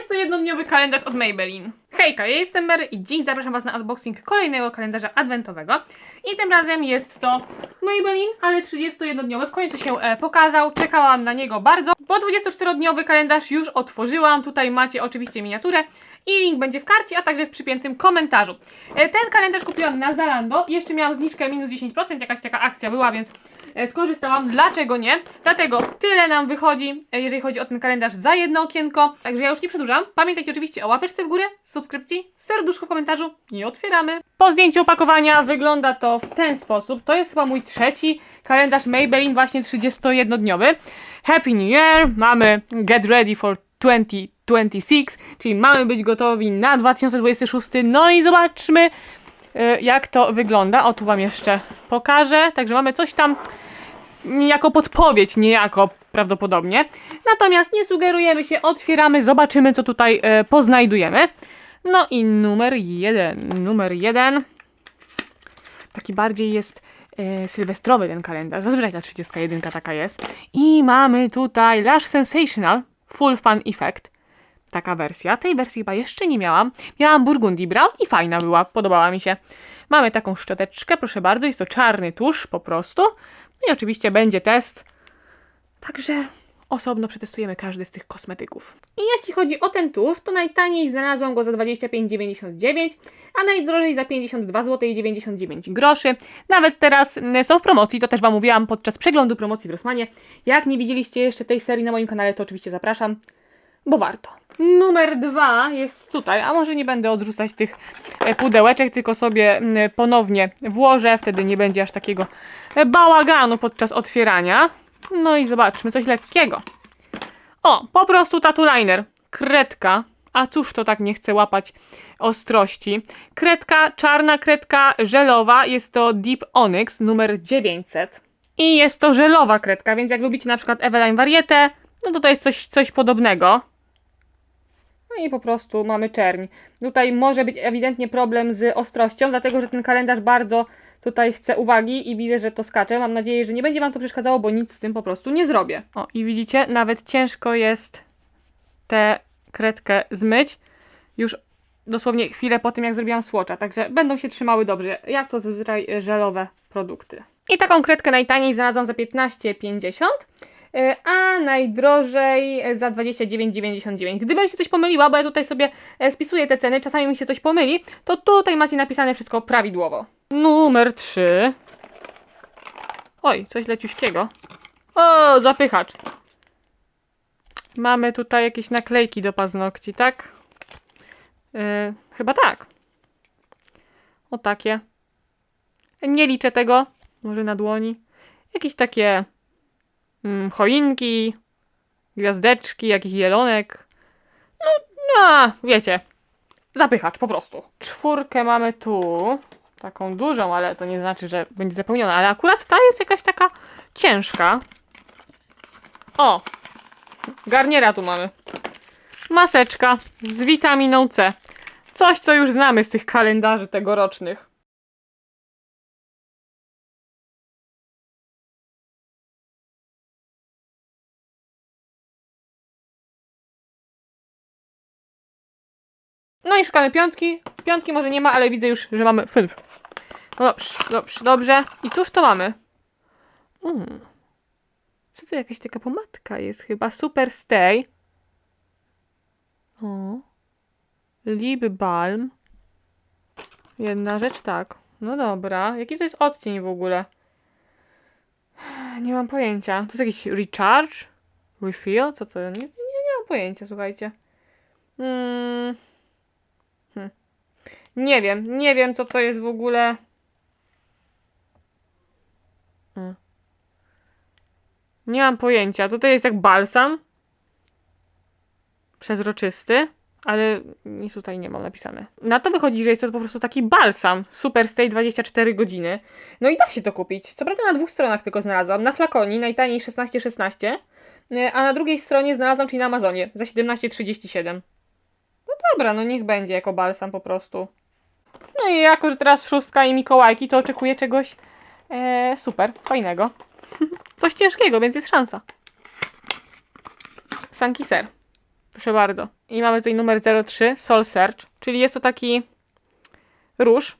31-dniowy kalendarz od Maybelline. Hejka, ja jestem Mary i dziś zapraszam Was na unboxing kolejnego kalendarza adwentowego. I tym razem jest to Maybelline, ale 31-dniowy. W końcu się e, pokazał, czekałam na niego bardzo. Bo 24-dniowy kalendarz już otworzyłam. Tutaj macie oczywiście miniaturę i link będzie w karcie, a także w przypiętym komentarzu. E, ten kalendarz kupiłam na Zalando. Jeszcze miałam zniżkę minus 10%, jakaś taka akcja była, więc skorzystałam. Dlaczego nie? Dlatego tyle nam wychodzi, e, jeżeli chodzi o ten kalendarz za jedno okienko. Także ja już nie przedłużam. Pamiętajcie oczywiście o łapeczce w górę, subskrypcji, serduszku w komentarzu i otwieramy. Po zdjęciu opakowania wygląda to w ten sposób. To jest chyba mój trzeci kalendarz Maybelline właśnie 31-dniowy. Happy New Year! Mamy Get Ready for 2026, czyli mamy być gotowi na 2026. No i zobaczmy, jak to wygląda. O, tu Wam jeszcze pokażę. Także mamy coś tam jako podpowiedź, niejako prawdopodobnie. Natomiast nie sugerujemy się, otwieramy, zobaczymy, co tutaj e, poznajdujemy. No i numer jeden. Numer jeden. Taki bardziej jest e, sylwestrowy ten kalendarz. Zazwyczaj ta 31 taka jest. I mamy tutaj Lash Sensational Full Fun Effect. Taka wersja. Tej wersji chyba jeszcze nie miałam. Miałam Burgundy Brown i fajna była, podobała mi się. Mamy taką szczoteczkę, proszę bardzo, jest to czarny tusz po prostu. No i oczywiście będzie test. Także osobno przetestujemy każdy z tych kosmetyków. I jeśli chodzi o ten tusz, to najtaniej znalazłam go za 25,99, a najdrożej za 52 zł i 99 groszy. Nawet teraz mm, są w promocji, to też Wam mówiłam podczas przeglądu promocji w Rossmanie. Jak nie widzieliście jeszcze tej serii na moim kanale, to oczywiście zapraszam, bo warto. Numer dwa jest tutaj, a może nie będę odrzucać tych e, pudełeczek, tylko sobie mm, ponownie włożę, wtedy nie będzie aż takiego e, bałaganu podczas otwierania. No i zobaczmy, coś lekkiego. O, po prostu tattoo liner, kredka, a cóż to tak nie chce łapać ostrości. Kredka, czarna kredka żelowa, jest to Deep Onyx numer 900. I jest to żelowa kredka, więc jak lubicie na przykład Eveline Varietę, no to to jest coś, coś podobnego. No i po prostu mamy czerń. Tutaj może być ewidentnie problem z ostrością, dlatego że ten kalendarz bardzo tutaj chce uwagi i widzę, że to skacze. Mam nadzieję, że nie będzie Wam to przeszkadzało, bo nic z tym po prostu nie zrobię. O, i widzicie, nawet ciężko jest tę kredkę zmyć. Już dosłownie chwilę po tym, jak zrobiłam swatcha, także będą się trzymały dobrze, jak to zazwyczaj żelowe produkty. I taką kredkę najtaniej znalazłam za 15,50 e, a najdrożej e, za 29,99. Gdybym się coś pomyliła, bo ja tutaj sobie e, spisuję te ceny, czasami mi się coś pomyli, to tutaj macie napisane wszystko prawidłowo. Numer 3. Oj, coś leciuśkiego. O, zapychacz. Mamy tutaj jakieś naklejki do paznokci, tak? Yy, chyba tak. O takie. Nie liczę tego. Może na dłoni. Jakieś takie choinki, gwiazdeczki, jakiś jelonek. No, no, wiecie. Zapychacz, po prostu. Czwórkę mamy tu. Taką dużą, ale to nie znaczy, że będzie zapełniona. Ale akurat ta jest jakaś taka ciężka. O! Garniera tu mamy. Maseczka z witaminą C. Coś, co już znamy z tych kalendarzy tegorocznych. I szukamy piątki. Piątki może nie ma, ale widzę już, że mamy fünf. No dobrze, dobrze, dobrze. I cóż to mamy? Mm. Co to jakaś taka pomadka jest chyba? Super Stay. O. Lip Balm. Jedna rzecz, tak. No dobra. Jaki to jest odcień w ogóle? Nie mam pojęcia. To jest jakiś recharge? Refill? Co to? Nie, nie, nie mam pojęcia, słuchajcie. Mm. Nie wiem, nie wiem co to jest w ogóle. Nie mam pojęcia. Tutaj jest jak balsam. Przezroczysty, ale nic tutaj nie mam napisane. Na to wychodzi, że jest to po prostu taki balsam. Super Stay 24 godziny. No i da się to kupić. Co prawda na dwóch stronach tylko znalazłam. Na flakonie najtaniej 16,16, y, a na drugiej stronie znalazłam, czyli na Amazonie, za 17,37. No dobra, no niech będzie jako balsam po prostu. No i jako, że teraz szóstka i Mikołajki, to oczekuję czegoś e, super, fajnego. Coś ciężkiego, więc jest szansa. Sanki ser. Proszę bardzo. I mamy tutaj numer 03, Soul Search, czyli jest to taki róż,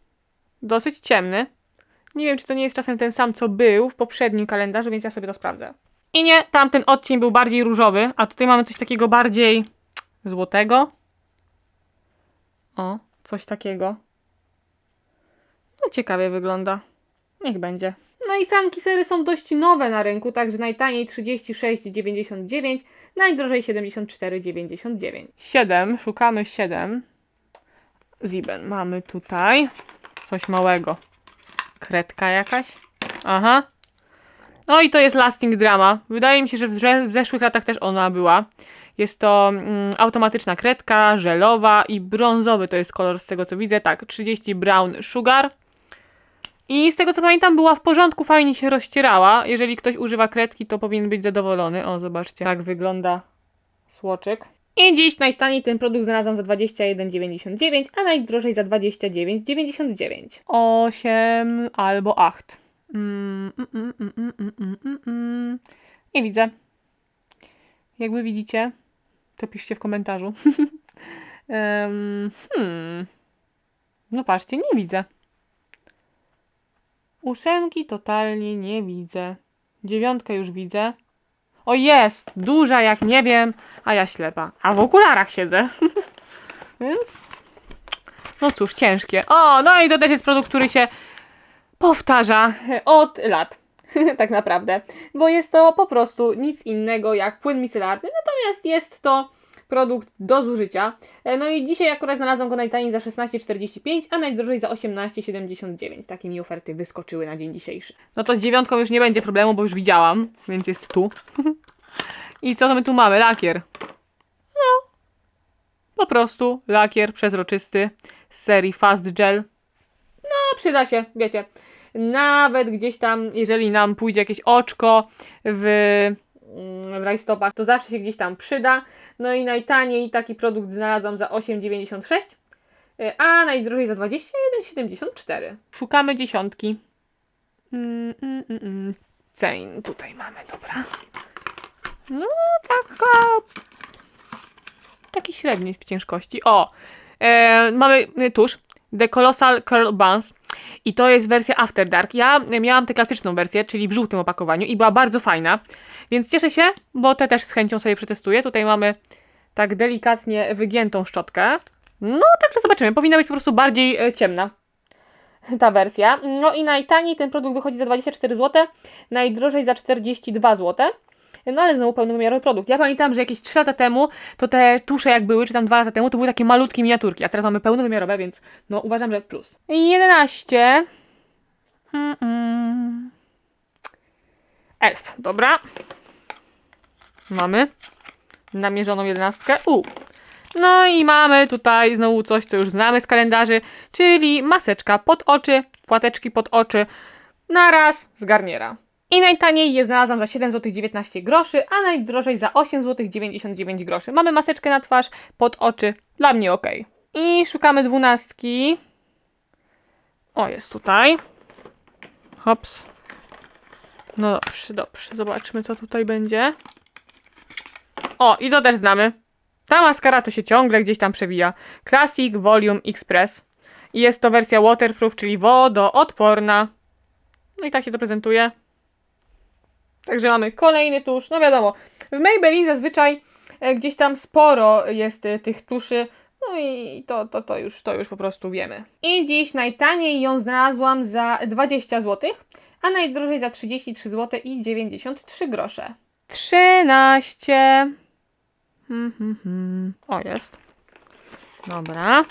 dosyć ciemny. Nie wiem, czy to nie jest czasem ten sam, co był w poprzednim kalendarzu, więc ja sobie to sprawdzę. I nie, tamten odcień był bardziej różowy, a tutaj mamy coś takiego bardziej złotego. O, coś takiego. No ciekawie wygląda. Niech będzie. No i sanki sery są dość nowe na rynku, także najtaniej 36,99, najdrożej 74,99. 7, szukamy 7. Ziben mamy tutaj. Coś małego. Kredka jakaś. Aha. No i to jest Lasting Drama. Wydaje mi się, że w, zeszłych latach też ona była. Jest to mm, automatyczna kredka, żelowa i brązowy to jest kolor z tego co widzę. Tak, 30 Brown Sugar. I z tego co pamiętam była w porządku, fajnie się rozcierała. Jeżeli ktoś używa kredki, to powinien być zadowolony. O, zobaczcie, jak wygląda słoczyk. I dziś najtaniej ten produkt znalazłam za 21,99, a najdrożej za 29,99. 8 albo 8. Mm, mm, mm, mm, mm, mm, mm, mm. Nie widzę. Jak wy widzicie, to piszcie w komentarzu. Em, hmm. No patrzcie, nie widzę. Ósemki totalnie nie widzę. Dziewiątkę już widzę. O jest! Duża jak nie wiem, a ja ślepa. A w okularach siedzę. Więc. No cóż, ciężkie. O, no i to też jest produkt, który się powtarza od lat. tak naprawdę. Bo jest to po prostu nic innego jak płyn micelarny, natomiast jest to produkt do zużycia. E, No i dzisiaj akurat znalazłam go najtaniej za 16,45, a najdrożej za 18,79. Takie mi oferty wyskoczyły na dzień dzisiejszy. No to z dziewiątką już nie będzie problemu, bo już widziałam, więc jest tu. I co my tu mamy? Lakier. No, po prostu lakier przezroczysty z serii Fast Gel. No, przyda się, wiecie. Nawet gdzieś tam, jeżeli nam pójdzie jakieś oczko w, w rajstopach, to zawsze się gdzieś tam przyda. No i najtaniej taki produkt znalazłam za 8,96, y, a najdrożej za 21,74. Szukamy dziesiątki. Mm, mm, mm, mm. Ceń tutaj mamy, dobra. No, taka. Taki średni w ciężkości. O! E, mamy y, tusz. The Colossal Curl Buns. I to jest wersja After Dark. Ja miałam tę klasyczną wersję, czyli w żółtym opakowaniu i była bardzo fajna. Więc cieszę się, bo te też z chęcią sobie przetestuję. Tutaj mamy tak delikatnie wygiętą szczotkę. No, także zobaczymy. Powinna być po prostu bardziej e, ciemna ta wersja. No i najtaniej ten produkt wychodzi za 24 zł, najdrożej za 42 zł. No ale znowu pełnowymiarowy produkt. Ja pamiętam, że jakieś 3 lata temu to te tusze jak były, czy tam 2 lata temu, to były takie malutkie miniaturki, a teraz mamy pełnowymiarowe, więc no uważam, że plus. 11. Mm-mm. Elf, dobra. Mamy namierzoną jedenastkę. U. No i mamy tutaj znowu coś, co już znamy z kalendarzy, czyli maseczka pod oczy, płateczki pod oczy, na raz z Garniera. I najtaniej je znalazłam za 7 zł 19 groszy, a najdrożej za 8 zł 99 groszy. Mamy maseczkę na twarz, pod oczy, dla mnie ok. I szukamy dwunastki. O, jest tutaj. Hops. No dobrze, dobrze, zobaczmy co tutaj będzie. O, i to też znamy. Ta maskara to się ciągle gdzieś tam przewija. Classic Volume Express. I jest to wersja waterproof, czyli wodoodporna. No i tak się to prezentuje. Także mamy kolejny tusz. No wiadomo, w Maybelline zazwyczaj e, gdzieś tam sporo jest e, tych tuszy. No i to, to, to, już, to już po prostu wiemy. I dziś najtaniej ją znalazłam za 20 zł, a najdrożej za 33 zł i 93 grosze. 13. Hmm, hmm, hmm. O, jest. Dobra.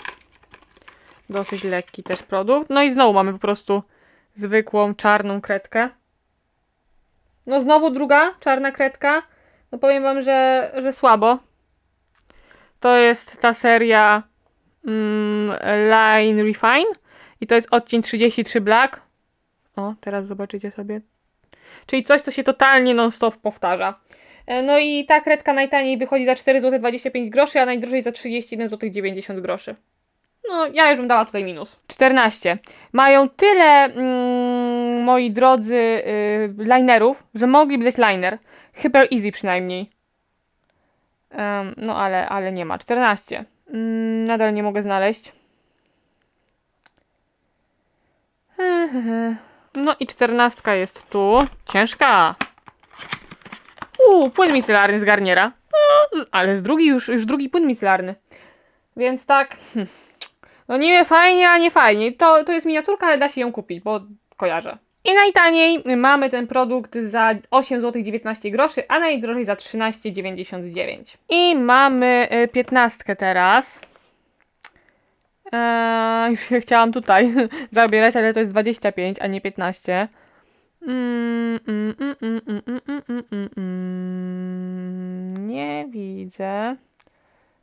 Dosyć lekki też produkt. No i znowu mamy po prostu zwykłą czarną kredkę. No znowu druga czarna kredka. No powiem wam, że, że słabo. To jest ta seria mm, Line Refine i to jest odcień 33 Black. O, teraz zobaczycie sobie. Czyli coś, co się totalnie non-stop powtarza. E, No i ta kredka najtaniej wychodzi za 4 zł 25 groszy, a najdrożej za 31 zł 90 groszy. No, ja już bym dała tutaj minus. 14. Mają tyle, mm, moi drodzy, y, linerów, że mogliby dać liner. Hyper Easy przynajmniej. No ale, ale nie ma. 14. Mm, nadal nie mogę znaleźć. No i czternastka jest tu. Ciężka. Uuu, płyn micelarny z garniera. No, ale z drugi już, już drugi płyn micelarny. Więc tak. hm. No niby fajnie, a nie fajnie. To, to jest miniaturka, ale da się ją kupić, bo kojarzę. I najtaniej mamy ten produkt za 8 ,19 zł groszy, a najdrożej za 13,99. I mamy y, piętnastkę teraz. Eee, już się chciałam tutaj zabierać, ale to jest 25, a nie 15. Nie widzę.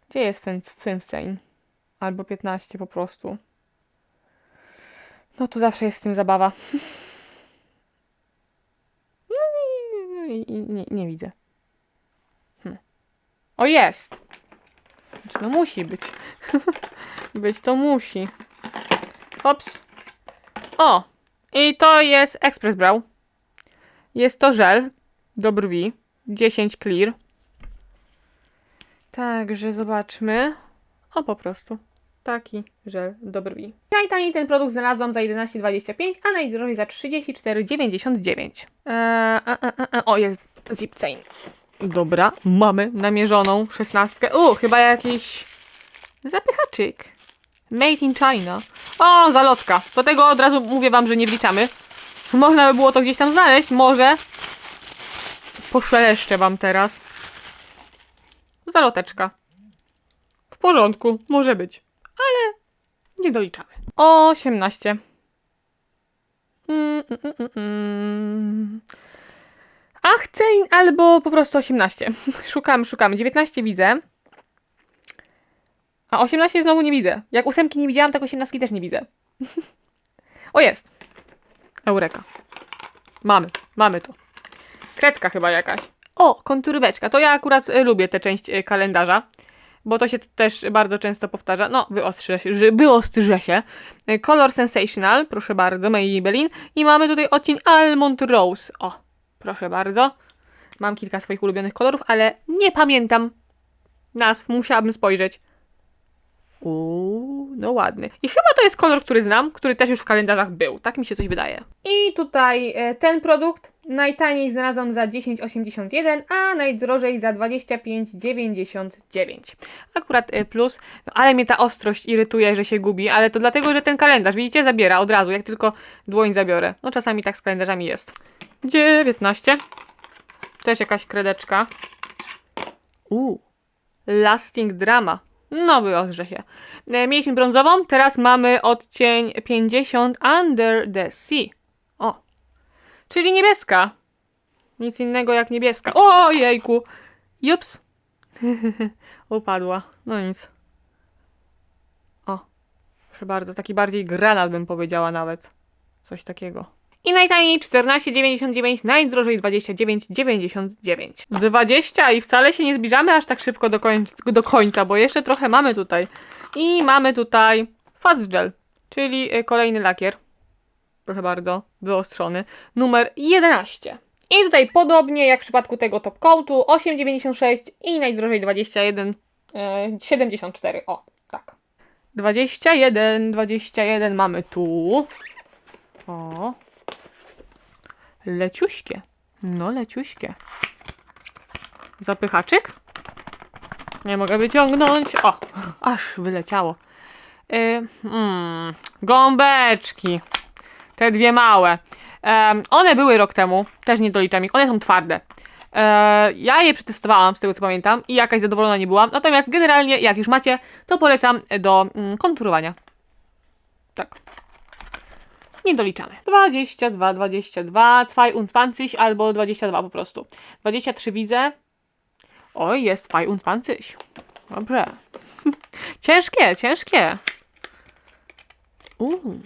Gdzie jest Fimstein? Albo 15 po prostu. No tu zawsze jest z tym zabawa. No i, i, i nie, nie widzę. Hm. O jest! Znaczy, no musi być. być to musi. Hops. O! I to jest Express Brow. Jest to żel do brwi. 10 clear. Także zobaczmy. O, po prostu. Taki żel do brwi. Najtaniej ten produkt znalazłam za 11,25, a najdrożej za 34,99. Eee, a, a, a, o, jest zip chain. Dobra, mamy namierzoną szesnastkę. U, chyba jakiś zapychaczyk. Made in China. O, zalotka. Do tego od razu mówię wam, że nie wliczamy. Można by było to gdzieś tam znaleźć, może. Poszeleszczę wam teraz. Zaloteczka. W porządku, może być. Ale nie doliczamy. 18. Mm, mm, mm, mm. Albo po prostu 18. Szukamy, szukamy. 19 widzę. A 18 znowu nie widzę. Jak ósemki nie widziałam, tak 18 też nie widzę. o jest. Eureka. Mamy, mamy to. Kredka chyba jakaś. O, konturóweczka. To ja akurat y, lubię tę część y, kalendarza, bo to się też bardzo często powtarza. No, wyostrze się, wyostrze się. Color Sensational, proszę bardzo, Maybelline. I mamy tutaj odcień Almond Rose. O, proszę bardzo. Mam kilka swoich ulubionych kolorów, ale nie pamiętam nazw. Musiałabym spojrzeć. Uuu, no ładny. I chyba to jest kolor, który znam, który też już w kalendarzach był. Tak mi się coś wydaje. I tutaj e, ten produkt najtaniej znalazłam za 10,81, a najdrożej za 25,99. Akurat e, plus, no, ale mnie ta ostrość irytuje, że się gubi, ale to dlatego, że ten kalendarz, widzicie, zabiera od razu, jak tylko dłoń zabiorę. No czasami tak z kalendarzami jest. 19. Też jakaś kredeczka. Uuu. Lasting Drama. No, wyostrze się. E, Mieliśmy brązową, teraz mamy odcień 50 Under the Sea. Czyli niebieska. Nic innego jak niebieska. O, jejku. Jups. Upadła. No nic. O. Proszę bardzo, taki bardziej granat bym powiedziała nawet. Coś takiego. I najtaniej 14,99, najdrożej 29,99. 20 i wcale się nie zbliżamy aż tak szybko do, koń do końca, bo jeszcze trochę mamy tutaj. I mamy tutaj Fast Gel, czyli y, kolejny lakier. Proszę bardzo, wyostrzony. Numer 11. I tutaj podobnie jak w przypadku tego top coatu 8,96 i najdrożej 21, e, 74. O, tak. 21, 21 mamy tu. O, Leciuśkie. No, leciuśkie. Zapychaczyk? Nie mogę wyciągnąć. O, aż wyleciało. Y, mm, gąbeczki. Te dwie małe. Em, one były rok temu. Też nie doliczam ich. One są twarde. E, ja je przetestowałam, z tego co pamiętam, i jakaś zadowolona nie byłam. Natomiast generalnie, jak już macie, to polecam do mm, konturowania. Tak. Nie doliczamy. 22, 22, 22 albo 22 po prostu. 23 widzę. Oj, jest 22. Dobrze. ciężkie, ciężkie. Uuu.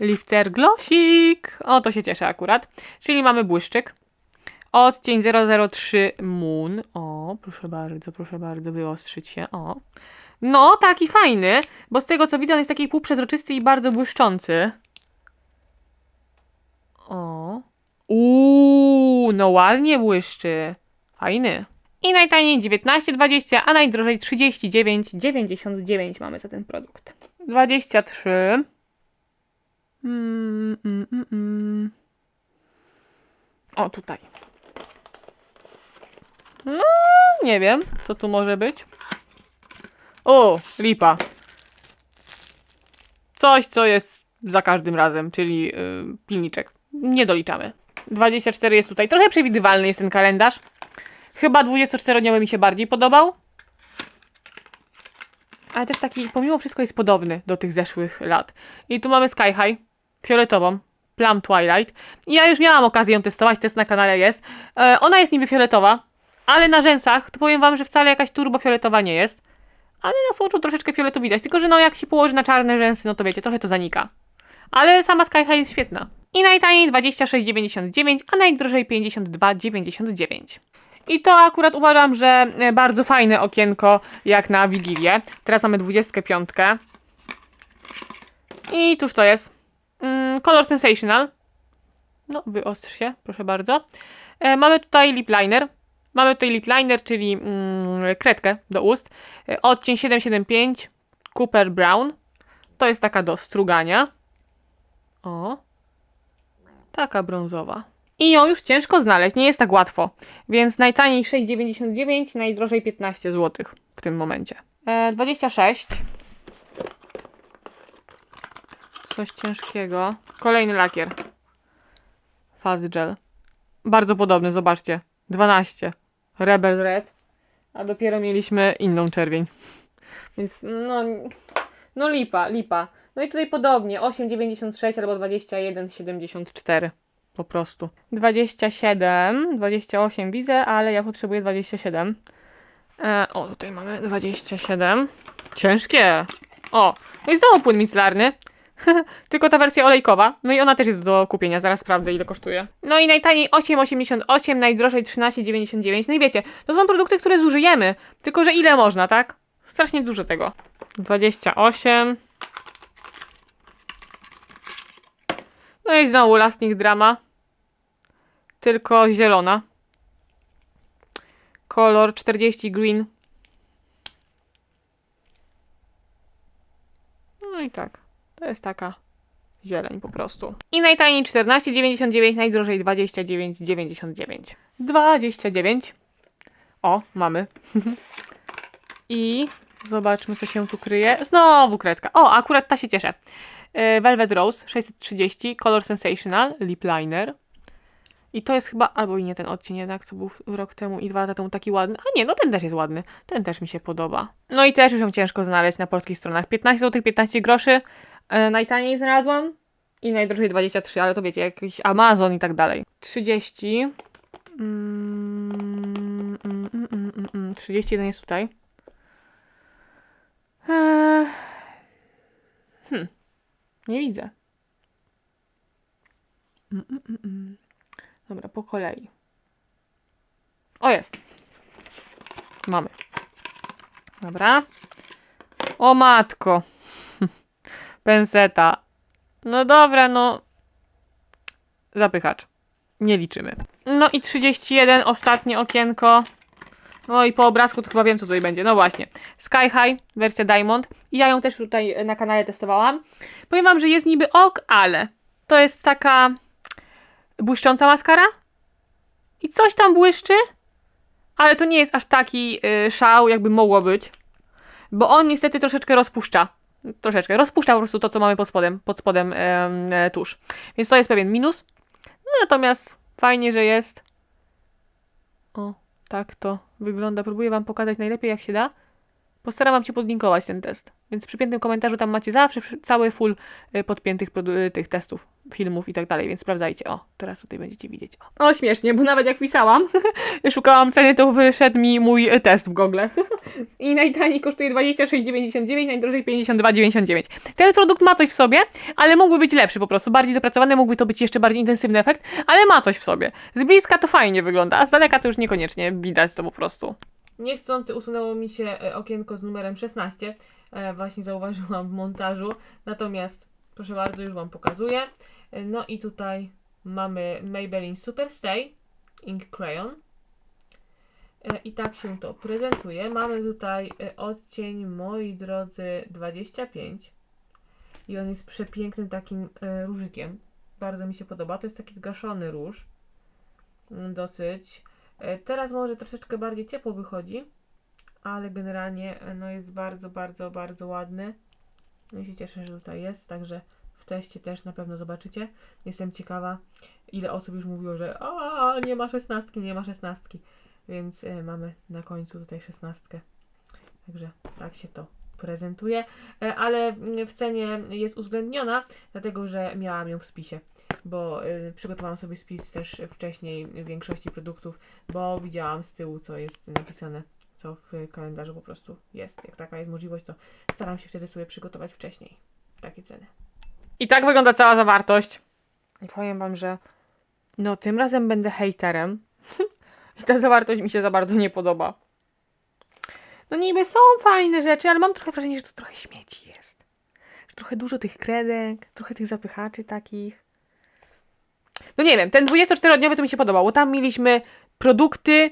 Lifter glosik. O, to się cieszę akurat. Czyli mamy błyszczyk. Odcień 003 Moon. O, proszę bardzo, proszę bardzo, wyostrzyć się. O. No, taki fajny, bo z tego co widzę, on jest taki półprzezroczysty i bardzo błyszczący. O. Uuu, no ładnie błyszczy. Fajny. I najtaniej 19,20, a najdrożej 39,99 mamy za ten produkt. 23. Mm, mm, mm, mm. O, tutaj. No, nie wiem, co tu może być. O, lipa. Coś, co jest za każdym razem, czyli yy, pilniczek. Nie doliczamy. 24 jest tutaj. Trochę przewidywalny jest ten kalendarz. Chyba 24-dniowy mi się bardziej podobał. Ale też taki, pomimo wszystko, jest podobny do tych zeszłych lat. I tu mamy Sky High, fioletową, Plum Twilight. I ja już miałam okazję ją testować, test na kanale jest. E, ona jest niby fioletowa, ale na rzęsach to powiem wam, że wcale jakaś turbo fioletowa nie jest. Ale na słoczu troszeczkę fioletu widać. Tylko, że no jak się położy na czarne rzęsy, no to wiecie, trochę to zanika. Ale sama Sky High jest świetna. I najtaniej 26,99, a najdrożej 52,99. I to akurat uważam, że e, bardzo fajne okienko jak na Wigilię. Teraz mamy 25. I cóż to jest? Mm, Color Sensational. No, wyostrz się, proszę bardzo. E, mamy tutaj lip liner. Mamy tutaj lip liner, czyli mm, kredkę do ust. E, odcień 775 Cooper Brown. To jest taka do strugania. O. Taka brązowa. I ją już ciężko znaleźć, nie jest tak łatwo. Więc najtaniej 6,99, najdrożej 15 zł w tym momencie. E, 26. Coś ciężkiego. Kolejny lakier. Fuzzy gel. Bardzo podobny, zobaczcie. 12. Rebel Red. A dopiero mieliśmy inną czerwień. Więc no, no lipa, lipa. No i tutaj podobnie, 8,96 albo 21,74 po prostu. 27, 28 widzę, ale ja potrzebuję 27. E, o, tutaj mamy 27. Ciężkie. O, no i znowu płyn micelarny. Tylko ta wersja olejkowa. No i ona też jest do kupienia, zaraz sprawdzę ile kosztuje. No i najtaniej 8,88, najdrożej 13,99. No i wiecie, to są produkty, które zużyjemy. Tylko, że ile można, tak? Strasznie dużo tego. 28. No i znowu Lasting Drama. Tylko zielona. Kolor 40 green. No i tak. To jest taka zieleń po prostu. I najtaniej 14,99, najdrożej 29,99. 29. O, mamy. I zobaczmy, co się tu kryje. Znowu kredka. O, akurat ta się cieszę. E, Velvet Rose 630, Color Sensational, Lip Liner. I to jest chyba, albo i nie ten odcień jednak, co był rok temu i dwa lata temu taki ładny. A nie, no ten też jest ładny. Ten też mi się podoba. No i też już ją ciężko znaleźć na polskich stronach. 15 zł, 15 groszy. E, najtaniej znalazłam. I najdrożej 23, ale to wiecie, jakiś Amazon i tak dalej. 30. Mm, mm, mm, mm, mm, mm. 31 jest tutaj. Eee. Hmm. Nie widzę. Mm, mm, mm, mm. Dobra, po kolei. O, jest. Mamy. Dobra. O matko. Penseta. No dobra, no. Zapychacz. Nie liczymy. No i 31, ostatnie okienko. No i po obrazku to chyba wiem, co tutaj będzie. No właśnie. Sky High, wersja Diamond. I ja ją też tutaj na kanale testowałam. Powiem wam, że jest niby ok, ale to jest taka błyszcząca maskara. I coś tam błyszczy, ale to nie jest aż taki y, szał, jakby mogło być. Bo on niestety troszeczkę rozpuszcza. Troszeczkę. Rozpuszcza po prostu to, co mamy pod spodem, pod spodem em, e, tusz. Więc to jest pewien minus. No, natomiast fajnie, że jest. O, tak to wygląda. Próbuję Wam pokazać najlepiej, jak się da. Postaram Wam się podlinkować ten test. Więc w przypiętym komentarzu tam macie zawsze cały full y, podpiętych y, tych testów, filmów i tak dalej, więc sprawdzajcie. O, teraz tutaj będziecie widzieć. O, o śmiesznie, bo nawet jak pisałam, szukałam ceny, to wyszedł mi mój test w Google. I najtaniej kosztuje 26,99, najdrożej 52,99. Ten produkt ma coś w sobie, ale mógłby być lepszy po prostu, bardziej dopracowany, mógłby to być jeszcze bardziej intensywny efekt, ale ma coś w sobie. Z bliska to fajnie wygląda, a z daleka to już niekoniecznie widać to po prostu. Niechcący usunęło mi się e, okienko z numerem 16. E, Właśnie zauważyłam w montażu. Natomiast, proszę bardzo, już Wam pokazuję. No i tutaj mamy Maybelline Superstay Ink Crayon. E, I tak się to prezentuje. Mamy tutaj e, odcień, moi drodzy, 25. I on jest przepięknym takim e, różykiem. Bardzo mi się podoba. To jest taki zgaszony róż. Mm, Dosyć. Teraz może troszeczkę bardziej ciepło wychodzi, ale generalnie no jest bardzo, bardzo, bardzo ładny. No i się cieszę, że tutaj jest, także teście też na pewno zobaczycie. Jestem ciekawa, ile osób już mówiło, że a nie ma szesnastki, nie ma szesnastki. Więc e, mamy na końcu tutaj szesnastkę. Także tak się to prezentuje, E, ale mm, w cenie jest uwzględniona, dlatego że miałam ją w spisie, bo y, przygotowałam sobie spis też wcześniej większości produktów, bo widziałam z tyłu, co jest napisane, co w kalendarzu po prostu jest. Jak taka jest możliwość, to staram się wtedy sobie przygotować wcześniej takie ceny. I tak wygląda cała zawartość. I powiem Wam, że no tym razem będę hejterem. I ta zawartość mi się za bardzo nie podoba. No niby są fajne rzeczy, ale mam trochę wrażenie, że tu trochę śmieci jest. Że trochę dużo tych kredek, trochę tych zapychaczy takich. No nie wiem, ten 24-dniowy to mi się podobał, bo tam mieliśmy produkty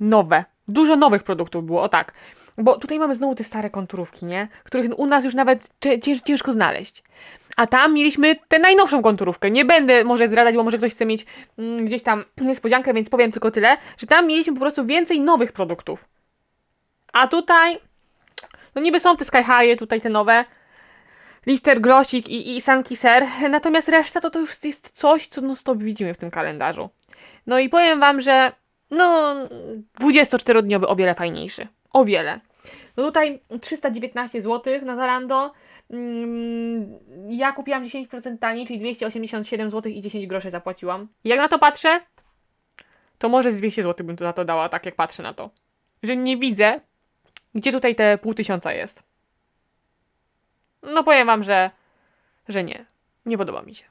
nowe. Dużo nowych produktów było, o tak. Bo tutaj mamy znowu te stare konturówki, nie? Których u nas już nawet ciężko znaleźć. A tam mieliśmy tę najnowszą konturówkę. Nie będę może zdradzać, bo może ktoś chce mieć mm, gdzieś tam niespodziankę, więc powiem tylko tyle, że tam mieliśmy po prostu więcej nowych produktów. A tutaj, no niby są te Sky High, tutaj te nowe, Lifter, Glosik i, i Sankiser, natomiast reszta to, to już jest coś, co non stop widzimy w tym kalendarzu. No i powiem Wam, że no 24-dniowy o wiele fajniejszy. O wiele. No tutaj 319 zł na Zalando. Mm, Ja kupiłam 10% taniej, czyli 287 zł i 10 groszy zapłaciłam. Jak na to patrzę, to może z 200 zł bym to za to dała, tak jak patrzę na to. Że nie widzę, gdzie tutaj te pół tysiąca jest. No powiem wam, że, że nie. Nie podoba mi się.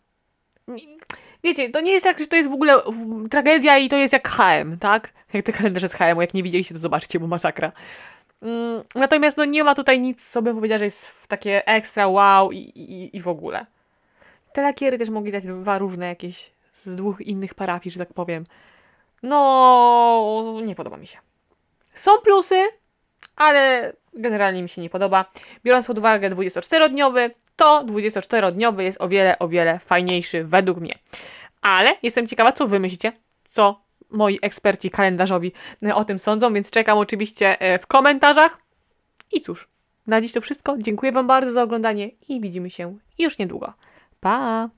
Nie, wiecie, to nie jest tak, że to jest w ogóle tragedia i to jest jak HM, tak? Jak te kalendarze z HM, jak nie widzieliście, to zobaczcie, bo masakra. Mm, natomiast no nie ma tutaj nic, co bym powiedziała, że jest takie ekstra wow i, i, i w ogóle. Te lakiery też mogli dać dwa różne jakieś z dwóch innych parafii, że tak powiem. No, nie podoba mi się. Są plusy, ale generalnie mi się nie podoba. Biorąc pod uwagę 24-dniowy, to 24-dniowy jest o wiele, o wiele fajniejszy według mnie. Ale jestem ciekawa, co wy myślicie, co moi eksperci kalendarzowi e, o tym sądzą, więc czekam oczywiście e, w komentarzach. I cóż, na dziś to wszystko. Dziękuję Wam bardzo za oglądanie i widzimy się już niedługo. Pa!